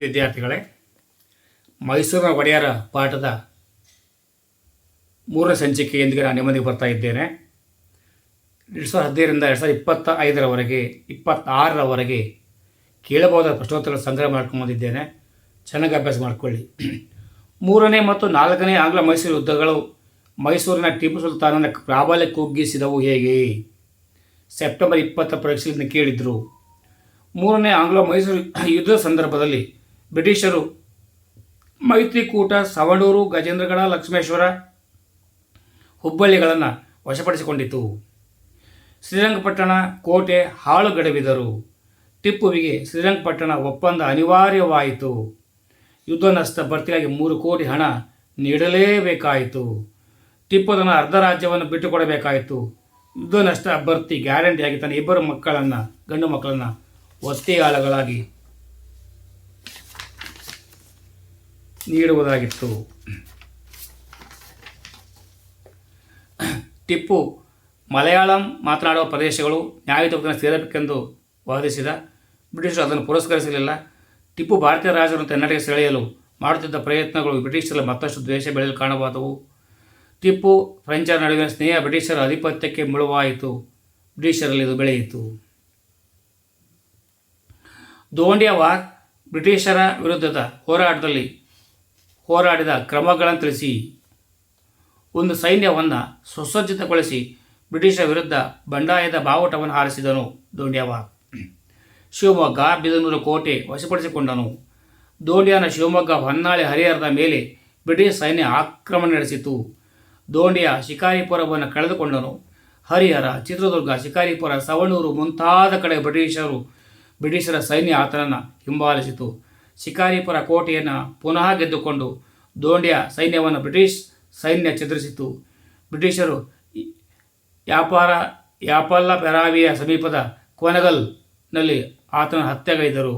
ವಿದ್ಯಾರ್ಥಿಗಳೇ, ಮೈಸೂರಿನ ಒಡೆಯರ ಪಾಠದ ಮೂರನೇ ಸಂಚಿಕೆಯೊಂದಿಗೆ ನಾನು ನೆಮ್ಮದಿಗೆ ಬರ್ತಾ ಇದ್ದೇನೆ. ಎರಡು ಸಾವಿರದ ಹದಿನೈದರಿಂದ ಎರಡು ಸಾವಿರದ ಇಪ್ಪತ್ತ ಐದರವರೆಗೆ ಇಪ್ಪತ್ತಾರರವರೆಗೆ ಕೇಳಬಹುದಾದ ಪ್ರಶ್ನೋತ್ತರಗಳ ಸಂಗ್ರಹ ಮಾಡ್ಕೊಂಡು ಬಂದಿದ್ದೇನೆ. ಚೆನ್ನಾಗಿ ಅಭ್ಯಾಸ ಮಾಡಿಕೊಳ್ಳಿ. ಮೂರನೇ ಮತ್ತು ನಾಲ್ಕನೇ ಆಂಗ್ಲ ಮೈಸೂರು ಯುದ್ಧಗಳು ಮೈಸೂರಿನ ಟಿಪ್ಪು ಸುಲ್ತಾನನ ಪ್ರಾಬಲ್ಯ ಕುಗ್ಗಿಸಿದವು ಹೇಗೆ? ಸೆಪ್ಟೆಂಬರ್ ಇಪ್ಪತ್ತ ಪರೀಕ್ಷೆಯಿಂದ ಕೇಳಿದರು. ಮೂರನೇ ಆಂಗ್ಲ ಮೈಸೂರು ಯುದ್ಧದ ಸಂದರ್ಭದಲ್ಲಿ ಬ್ರಿಟಿಷರು ಮೈತ್ರಿಕೂಟ, ಸವಣೂರು, ಗಜೇಂದ್ರಗಡ, ಲಕ್ಷ್ಮೇಶ್ವರ ಹುಬ್ಬಳ್ಳಿಗಳನ್ನು ವಶಪಡಿಸಿಕೊಂಡಿತು ಶ್ರೀರಂಗಪಟ್ಟಣ ಕೋಟೆ ಹಾಳುಗಡವಿದರು ಟಿಪ್ಪುವಿಗೆ ಶ್ರೀರಂಗಪಟ್ಟಣ ಒಪ್ಪಂದ ಅನಿವಾರ್ಯವಾಯಿತು. ಯುದ್ಧ ನಷ್ಟ ಭರ್ತಿಯಾಗಿ ಮೂರು ಕೋಟಿ ಹಣ ನೀಡಲೇಬೇಕಾಯಿತು. ಟಿಪ್ಪುದನ ಅರ್ಧ ರಾಜ್ಯವನ್ನು ಬಿಟ್ಟುಕೊಡಬೇಕಾಯಿತು. ಯುದ್ಧ ನಷ್ಟ ಭರ್ತಿ ಗ್ಯಾರಂಟಿಯಾಗಿ ತನ್ನ ಇಬ್ಬರು ಮಕ್ಕಳನ್ನು, ಗಂಡು ಮಕ್ಕಳನ್ನು, ಒತ್ತೆಯಾಳಗಳಾಗಿ ನೀಡುವುದಾಗಿತ್ತು. ಟಿಪ್ಪು ಮಲಯಾಳಂ ಮಾತನಾಡುವ ಪ್ರದೇಶಗಳು ನ್ಯಾಯಯುತವಾಗಿ ಸೇರಬೇಕೆಂದು ವಾದಿಸಿದ. ಬ್ರಿಟಿಷರು ಅದನ್ನು ಪುರಸ್ಕರಿಸಲಿಲ್ಲ. ಟಿಪ್ಪು ಭಾರತೀಯ ರಾಜರನ್ನು ತನ್ನಡೆಗೆ ಸೆಳೆಯಲು ಮಾಡುತ್ತಿದ್ದ ಪ್ರಯತ್ನಗಳು ಬ್ರಿಟಿಷರಲ್ಲಿ ಮತ್ತಷ್ಟು ದ್ವೇಷ ಬೆಳೆಯಲು ಕಾಣವಾದವು ಟಿಪ್ಪು ಫ್ರೆಂಚರ ನಡುವಿನ ಸ್ನೇಹ ಬ್ರಿಟಿಷರ ಆಧಿಪತ್ಯಕ್ಕೆ ಮುಳುವಾಯಿತು. ಬ್ರಿಟಿಷರಲ್ಲಿ ಇದು ಬೆಳೆಯಿತು. ದೋಂಡಿಯವಾರ್ ಬ್ರಿಟಿಷರ ವಿರುದ್ಧದ ಹೋರಾಟದಲ್ಲಿ ಹೋರಾಡಿದ ಕ್ರಮಗಳನ್ನು ತಿಳಿಸಿ ಒಂದು ಸೈನ್ಯವನ್ನು ಸುಸಜ್ಜಿತಗೊಳಿಸಿ ಬ್ರಿಟಿಷರ ವಿರುದ್ಧ ಬಂಡಾಯದ ಬಾವುಟವನ್ನು ಹಾರಿಸಿದನು ದೋಂಡ್ಯವಾರ್ ಶಿವಮೊಗ್ಗ ಬಿದನೂರು ಕೋಟೆ ವಶಪಡಿಸಿಕೊಂಡನು. ದೋಂಡಿಯನ ಶಿವಮೊಗ್ಗ ಹೊನ್ನಾಳಿ ಹರಿಹರದ ಮೇಲೆ ಬ್ರಿಟಿಷ್ ಸೈನ್ಯ ಆಕ್ರಮಣ ನಡೆಸಿತು ದೋಂಡಿಯ ಶಿಕಾರಿಪುರವನ್ನು ಕಳೆದುಕೊಂಡನು. ಹರಿಹರ, ಚಿತ್ರದುರ್ಗ, ಶಿಕಾರಿಪುರ, ಸವಣೂರು ಮುಂತಾದ ಕಡೆ ಬ್ರಿಟಿಷರು ಬ್ರಿಟಿಷರ ಸೈನ್ಯ ಆತನನ್ನು ಹಿಂಬಾಲಿಸಿತು ಶಿಕಾರಿಪುರ ಕೋಟೆಯನ್ನು ಪುನಃ ಗೆದ್ದುಕೊಂಡು ದೋಂಡಿಯ ಸೈನ್ಯವನ್ನು ಬ್ರಿಟಿಷ್ ಸೈನ್ಯ ಚದುರಿಸಿತು ಬ್ರಿಟಿಷರು ವ್ಯಾಪಾರ ಯಾಪಲ್ಲ ಪೆರಾವಿಯ ಸಮೀಪದ ಕೊನಗಲ್ನಲ್ಲಿ ಆತನ ಹತ್ಯೆಗೈದರು.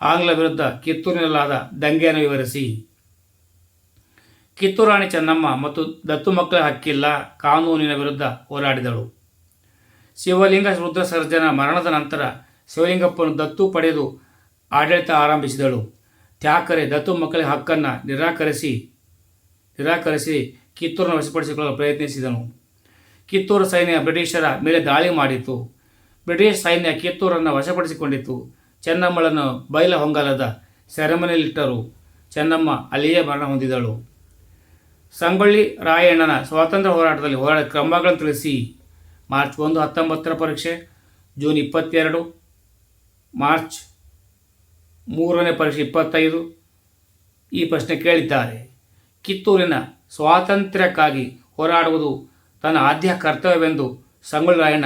ಆಂಗ್ಲ ವಿರುದ್ಧ ಕಿತ್ತೂರಿನಲ್ಲಾದ ದಂಗೆಯನ್ನು ವಿವರಿಸಿ. ಕಿತ್ತೂರಾಣಿ ಚೆನ್ನಮ್ಮ ಮತ್ತು ದತ್ತು ಮಕ್ಕಳ ಹಕ್ಕಿಲ್ಲ ಕಾನೂನಿನ ವಿರುದ್ಧ ಹೋರಾಡಿದಳು. ಶಿವಲಿಂಗ ರುದ್ರ ಸರ್ಜನ ಮರಣದ ನಂತರ ಶಿವಲಿಂಗಪ್ಪನು ದತ್ತು ಪಡೆದು ಆಡಳಿತ ಆರಂಭಿಸಿದಳು. ತ್ಯಾಕರೆ ದತ್ತು ಮಕ್ಕಳ ಹಕ್ಕನ್ನು ನಿರಾಕರಿಸಿ ನಿರಾಕರಿಸಿ ಕಿತ್ತೂರನ್ನು ವಶಪಡಿಸಿಕೊಳ್ಳಲು ಪ್ರಯತ್ನಿಸಿದನು. ಕಿತ್ತೂರು ಸೈನ್ಯ ಬ್ರಿಟಿಷರ ಮೇಲೆ ದಾಳಿ ಮಾಡಿತು ಬ್ರಿಟಿಷ್ ಸೈನ್ಯ ಕಿತ್ತೂರನ್ನು ವಶಪಡಿಸಿಕೊಂಡಿತು ಚೆನ್ನಮ್ಮಳನ್ನು ಬೈಲ ಹೊಂಗಲದ ಸೆರೆಮನೆಯಲ್ಲಿಟ್ಟರು. ಚೆನ್ನಮ್ಮ ಅಲ್ಲಿಯೇ ಮರಣ ಹೊಂದಿದಳು. ಸಂಗೊಳ್ಳಿ ರಾಯಣ್ಣನ ಸ್ವಾತಂತ್ರ್ಯ ಹೋರಾಟದಲ್ಲಿ ಹೋರಾಟ ಕ್ರಮಗಳನ್ನು ತಿಳಿಸಿ. ಮಾರ್ಚ್ ಒಂದು ಹತ್ತೊಂಬತ್ತರ ಪರೀಕ್ಷೆ, ಜೂನ್ ಇಪ್ಪತ್ತೆರಡು, ಮಾರ್ಚ್ ಮೂರನೇ ಪರೀಕ್ಷೆ ಇಪ್ಪತ್ತೈದು. ಈ ಪ್ರಶ್ನೆ ಕೇಳಿದ್ದಾರೆ. ಕಿತ್ತೂರಿನ ಸ್ವಾತಂತ್ರ್ಯಕ್ಕಾಗಿ ಹೋರಾಡುವುದು ತನ್ನ ಆದ್ಯ ಕರ್ತವ್ಯವೆಂದು ಸಂಗೊಳ್ಳಿ ರಾಯಣ್ಣ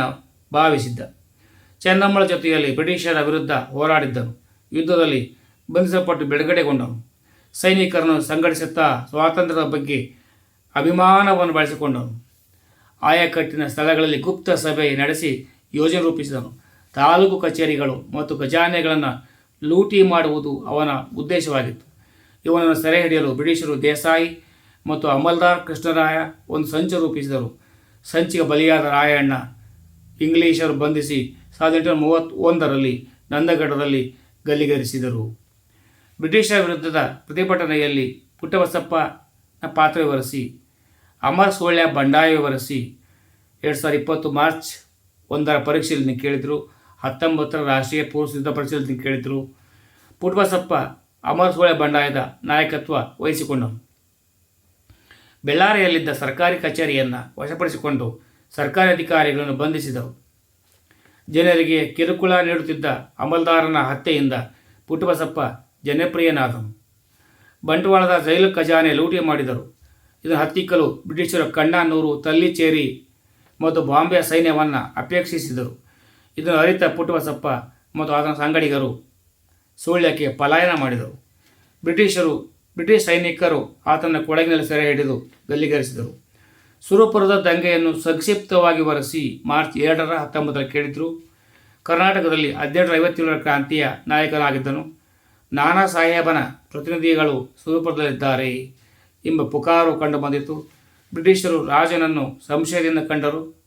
ಭಾವಿಸಿದ್ದ. ಚೆನ್ನಮ್ಮಳ ಜೊತೆಯಲ್ಲಿ ಬ್ರಿಟಿಷರ ವಿರುದ್ಧ ಹೋರಾಡಿದ್ದನು. ಯುದ್ಧದಲ್ಲಿ ಬಂಧಿಸಲ್ಪಟ್ಟು ಬಿಡುಗಡೆಗೊಂಡನು. ಸೈನಿಕರನ್ನು ಸಂಘಟಿಸುತ್ತಾ ಸ್ವಾತಂತ್ರ್ಯದ ಬಗ್ಗೆ ಅಭಿಮಾನವನ್ನು ಬಳಸಿಕೊಂಡನು. ಆಯಕಟ್ಟಿನ ಸ್ಥಳಗಳಲ್ಲಿ ಗುಪ್ತ ಸಭೆ ನಡೆಸಿ ಯೋಜನೆ ರೂಪಿಸಿದನು. ತಾಲೂಕು ಕಚೇರಿಗಳು ಮತ್ತು ಖಜಾನೆಗಳನ್ನು ಲೂಟಿ ಮಾಡುವುದು ಅವನ ಉದ್ದೇಶವಾಗಿತ್ತು. ಇವನನ್ನು ಸೆರೆ ಹಿಡಿಯಲು ಬ್ರಿಟಿಷರು ದೇಸಾಯಿ ಮತ್ತು ಅಮಲ್ದಾರ್ ಕೃಷ್ಣರಾಯ ಒಂದು ಸಂಚು ರೂಪಿಸಿದರು. ಸಂಚಿಗೆ ಬಲಿಯಾದ ರಾಯಣ್ಣ ಇಂಗ್ಲಿಷರು ಬಂಧಿಸಿ ಸಾವಿರದ ಎಂಟುನೂರ ಮೂವತ್ತೊಂದರಲ್ಲಿ ನಂದಗಡದಲ್ಲಿ ಗಲ್ಲಿಗರಿಸಿದರು. ಬ್ರಿಟಿಷರ ವಿರುದ್ಧದ ಪ್ರತಿಭಟನೆಯಲ್ಲಿ ಪುಟ್ಟಬಸಪ್ಪನ ಪಾತ್ರ ವಿವರಿಸಿ ಅಮರ್ ಸೋಳ್ಯ ಬಂಡಾಯ ವಿವರಿಸಿ ಎರಡು ಸಾವಿರದ ಇಪ್ಪತ್ತು ಮಾರ್ಚ್ ಒಂದರ ಪರೀಕ್ಷೆಯಲ್ಲಿ ಕೇಳಿದರು. ಹತ್ತೊಂಬತ್ತರ ರಾಷ್ಟ್ರೀಯ ಪೂರ್ವ ಸಿದ್ಧ ಪರೀಕ್ಷೆಯಲ್ಲಿ ಕೇಳಿದರು. ಪುಟ್ಬಸಪ್ಪ ಅಮರ್ ಸೋಳೆ ಬಂಡಾಯದ ನಾಯಕತ್ವ ವಹಿಸಿಕೊಂಡನು. ಬೆಳ್ಳಾರಿಯಲ್ಲಿದ್ದ ಸರ್ಕಾರಿ ಕಚೇರಿಯನ್ನು ವಶಪಡಿಸಿಕೊಂಡು ಸರ್ಕಾರಿ ಅಧಿಕಾರಿಗಳನ್ನು ಬಂಧಿಸಿದರು. ಜನರಿಗೆ ಕಿರುಕುಳ ನೀಡುತ್ತಿದ್ದ ಅಮಲ್ದಾರನ ಹತ್ಯೆಯಿಂದ ಪುಟ್ಟಬಸಪ್ಪ ಜನಪ್ರಿಯನಾದನು. ಬಂಟ್ವಾಳದ ಜೈಲು ಖಜಾನೆ ಲೂಟಿ ಮಾಡಿದರು. ಇದನ್ನು ಹತ್ತಿಕ್ಕಲು ಬ್ರಿಟಿಷರು ಕಣ್ಣಾನೂರು ತಲ್ಲಿಚೇರಿ ಮತ್ತು ಬಾಂಬೆ ಸೈನ್ಯವನ್ನು ಅಪೇಕ್ಷಿಸಿದರು. ಇದನ್ನು ಅರಿತ ಪುಟ್ಟಬಸಪ್ಪ ಮತ್ತು ಆತನ ಸಂಗಡಿಗರು ಸುಳ್ಯಕ್ಕೆ ಪಲಾಯನ ಮಾಡಿದರು. ಬ್ರಿಟಿಷರು, ಬ್ರಿಟಿಷ್ ಸೈನಿಕರು ಆತನ ಕೊಡಗಿನಲ್ಲಿ ಸೆರೆ ಹಿಡಿದು ಗಲ್ಲಿಗರಿಸಿದರು. ಸುರಪುರದ ದಂಗೆಯನ್ನು ಸಂಕ್ಷಿಪ್ತವಾಗಿ ವರೆಸಿ ಮಾರ್ಚ್ ಎರಡರ ಹತ್ತೊಂಬತ್ತರ ಕೇಳಿದರು. ಕರ್ನಾಟಕದಲ್ಲಿ ಹದಿನೆಂಟರ ಐವತ್ತೇಳರ ಕ್ರಾಂತಿಯ ನಾಯಕನಾಗಿದ್ದನು. ನಾನಾ ಸಾಹೇಬನ ಪ್ರತಿನಿಧಿಗಳು ಸುರಪುರದಲ್ಲಿದ್ದಾರೆ ಎಂಬ ಪುಕಾರು ಕಂಡುಬಂದಿತು ಬ್ರಿಟಿಷರು ರಾಜನನ್ನು ಸಂಶಯದಿಂದ ಕಂಡರು.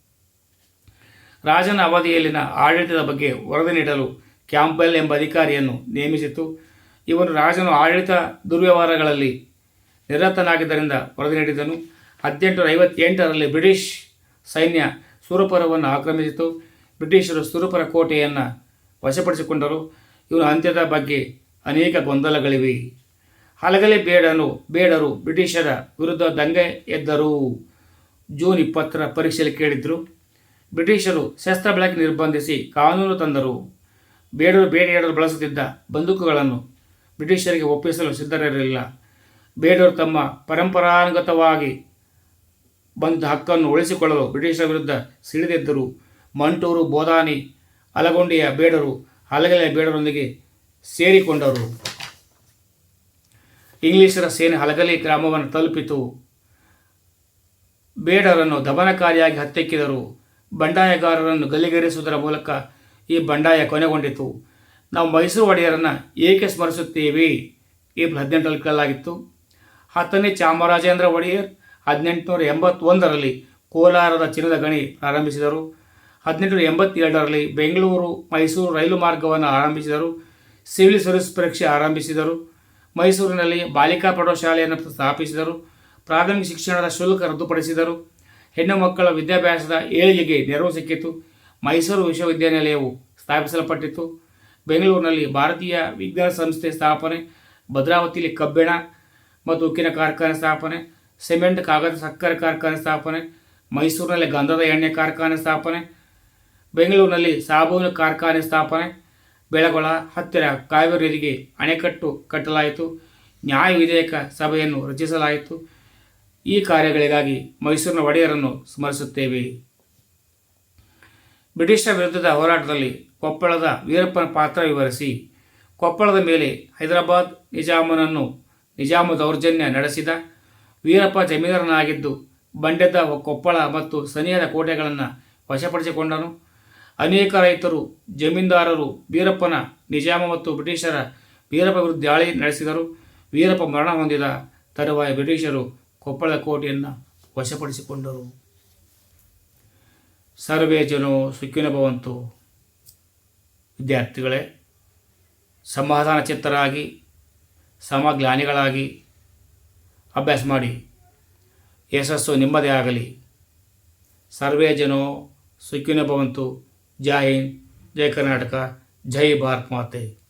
ರಾಜನ ಅವಧಿಯಲ್ಲಿನ ಆಡಳಿತದ ಬಗ್ಗೆ ವರದಿ ನೀಡಲು ಕ್ಯಾಂಪೆಲ್ ಎಂಬ ಅಧಿಕಾರಿಯನ್ನು ನೇಮಿಸಿತು ಇವನು ರಾಜನು ಆಡಳಿತ ದುರ್ವ್ಯವಹಾರಗಳಲ್ಲಿ ನಿರತನಾಗಿದ್ದರಿಂದ ವರದಿ ನೀಡಿದನು ಹದಿನೆಂಟುನೂರ ಐವತ್ತೆಂಟರಲ್ಲಿ ಬ್ರಿಟಿಷ್ ಸೈನ್ಯ ಸುರಪುರವನ್ನು ಆಕ್ರಮಿಸಿತು. ಬ್ರಿಟಿಷರು ಸುರಪುರ ಕೋಟೆಯನ್ನು ವಶಪಡಿಸಿಕೊಂಡರು. ಇವನ ಅಂತ್ಯದ ಬಗ್ಗೆ ಅನೇಕ ಗೊಂದಲಗಳಿವೆ. ಹಲಗಲೆ ಬೇಡನು, ಬೇಡರು ಬ್ರಿಟಿಷರ ವಿರುದ್ಧ ದಂಗೆ ಎದ್ದರು. ಜೂನ್ ಇಪ್ಪತ್ತರ ಪರೀಕ್ಷೆಯಲ್ಲಿ ಕೇಳಿದ್ರು. ಬ್ರಿಟಿಷರು ಶಸ್ತ್ರ ಬಳಕೆ ನಿರ್ಬಂಧಿಸಿ ಕಾನೂನು ತಂದರು. ಬೇಡರು ಬೇಟೆಯಾಡಲು ಬಳಸುತ್ತಿದ್ದ ಬಂದೂಕುಗಳನ್ನು ಬ್ರಿಟಿಷರಿಗೆ ಒಪ್ಪಿಸಲು ಸಿದ್ಧರಿರಲಿಲ್ಲ. ಬೇಡರು ತಮ್ಮ ಪರಂಪರಾನುಗತವಾಗಿ ಬಂದ ಹಕ್ಕನ್ನು ಉಳಿಸಿಕೊಳ್ಳಲು ಬ್ರಿಟಿಷರ ವಿರುದ್ಧ ಸಿಡಿದೆದ್ದರು. ಮಂಟೂರು, ಬೋದಾನಿ, ಅಲಗೊಂಡಿಯ ಬೇಡರು ಹಲಗಲೆಯ ಬೇಡರೊಂದಿಗೆ ಸೇರಿಕೊಂಡರು. ಇಂಗ್ಲಿಷರ ಸೇನೆ ಹಲಗಲಿ ಗ್ರಾಮವನ್ನು ತಲುಪಿತು. ಬೇಡರನ್ನು ದಮನಕಾರಿಯಾಗಿ ಹತ್ತೆಕ್ಕಿದರು ಬಂಡಾಯಗಾರರನ್ನು ಗಲ್ಲಿಗೇರಿಸುವುದರ ಮೂಲಕ ಈ ಬಂಡಾಯ ಕೊನೆಗೊಂಡಿತು. ನಾವು ಮೈಸೂರು ಒಡೆಯರನ್ನು ಏಕೆ ಸ್ಮರಿಸುತ್ತೇವೆ? ಏಪ್ರಿಲ್ ಹದಿನೆಂಟರಲ್ಲಿ ಕೇಳಲಾಗಿತ್ತು. ಹತ್ತನೇ ಚಾಮರಾಜೇಂದ್ರ ಒಡೆಯರ್ ಹದಿನೆಂಟುನೂರ ಎಂಬತ್ತೊಂದರಲ್ಲಿ ಕೋಲಾರದ ಚಿನ್ನದ ಗಣಿ ಪ್ರಾರಂಭಿಸಿದರು. ಹದಿನೆಂಟುನೂರ ಎಂಬತ್ತೇಳರಲ್ಲಿ ಬೆಂಗಳೂರು ಮೈಸೂರು ರೈಲು ಮಾರ್ಗವನ್ನು ಆರಂಭಿಸಿದರು. ಸಿವಿಲ್ ಸರ್ವಿಸ್ ಪರೀಕ್ಷೆ ಆರಂಭಿಸಿದರು. ಮೈಸೂರಿನಲ್ಲಿ ಬಾಲಿಕಾ ಪ್ರೌಢಶಾಲೆಯನ್ನು ಸ್ಥಾಪಿಸಿದರು. ಪ್ರಾಥಮಿಕ ಶಿಕ್ಷಣದ ಶುಲ್ಕ ರದ್ದುಪಡಿಸಿದರು. ಹೆಣ್ಣು ಮಕ್ಕಳ ವಿದ್ಯಾಭ್ಯಾಸದ ಏಳಿಗೆಗೆ ನೆರವು ಸಿಕ್ಕಿತು. ಮೈಸೂರು ವಿಶ್ವವಿದ್ಯಾನಿಲಯವು ಸ್ಥಾಪಿಸಲ್ಪಟ್ಟಿತು. ಬೆಂಗಳೂರಿನಲ್ಲಿ ಭಾರತೀಯ ವಿಜ್ಞಾನ ಸಂಸ್ಥೆ ಸ್ಥಾಪನೆ, ಭದ್ರಾವತಿಯಲ್ಲಿ ಕಬ್ಬಿಣ ಮತ್ತು ಉಕ್ಕಿನ ಕಾರ್ಖಾನೆ ಸ್ಥಾಪನೆ, ಸಿಮೆಂಟ್, ಕಾಗದ, ಸಕ್ಕರೆ ಕಾರ್ಖಾನೆ ಸ್ಥಾಪನೆ, ಮೈಸೂರಿನಲ್ಲಿ ಗಂಧದ ಎಣ್ಣೆ ಕಾರ್ಖಾನೆ ಸ್ಥಾಪನೆ, ಬೆಂಗಳೂರಿನಲ್ಲಿ ಸಾಬೂನು ಕಾರ್ಖಾನೆ ಸ್ಥಾಪನೆ, ಬೆಳಗೊಳ ಹತ್ತಿರ ಕಾವೇರಿ ನದಿಗೆ ಅಣೆಕಟ್ಟು ಕಟ್ಟಲಾಯಿತು. ನ್ಯಾಯ ವಿಧೇಯಕ ಸಭೆಯನ್ನು ರಚಿಸಲಾಯಿತು. ಈ ಕಾರ್ಯಗಳಿಗಾಗಿ ಮೈಸೂರಿನ ಒಡೆಯರನ್ನು ಸ್ಮರಿಸುತ್ತೇವೆ. ಬ್ರಿಟಿಷರ ವಿರುದ್ಧದ ಹೋರಾಟದಲ್ಲಿ ಕೊಪ್ಪಳದ ವೀರಪ್ಪನ ಪಾತ್ರ ವಿವರಿಸಿ, ಕೊಪ್ಪಳದ ಮೇಲೆ ಹೈದರಾಬಾದ್ ನಿಜಾಮನನ್ನು ನಿಜಾಮ ದೌರ್ಜನ್ಯ ನಡೆಸಿದ ವೀರಪ್ಪ ಜಮೀನರನಾಗಿದ್ದು ಬಂಡೆದ ಕೊಪ್ಪಳ ಮತ್ತು ಸನಿಹದ ಕೋಟೆಗಳನ್ನು ವಶಪಡಿಸಿಕೊಂಡನು. ಅನೇಕ ರೈತರು ಜಮೀನ್ದಾರರು ವೀರಪ್ಪನ ನಿಜಾಮ ಮತ್ತು ಬ್ರಿಟಿಷರ ವೀರಪ್ಪ ವಿರುದ್ಧ ದಾಳಿ ನಡೆಸಿದರು. ವೀರಪ್ಪ ಮರಣ ಹೊಂದಿದ ತರುವಾಯ ಬ್ರಿಟಿಷರು ಕೊಪ್ಪಳ ಕೋಟೆಯನ್ನು ವಶಪಡಿಸಿಕೊಂಡರು. ಸರ್ವೇ ಜನೋ ಸುಖಿನ ಭವಂತು. ವಿದ್ಯಾರ್ಥಿಗಳೇ, ಸಮಾಧಾನ ಚಿತ್ತರಾಗಿ ಸಮಜ್ಞಾನಿಗಳಾಗಿ ಅಭ್ಯಾಸ ಮಾಡಿ, ಯಶಸ್ಸು ನಿಮ್ಮದೇ ಆಗಲಿ. ಸರ್ವೇ ಜನೋ ಸುಖಿನ ಭವಂತು. ಜೈ ಹಿಂದ್, ಜೈ ಕರ್ನಾಟಕ, ಜೈ ಭಾರತ್ ಮಾತೆ.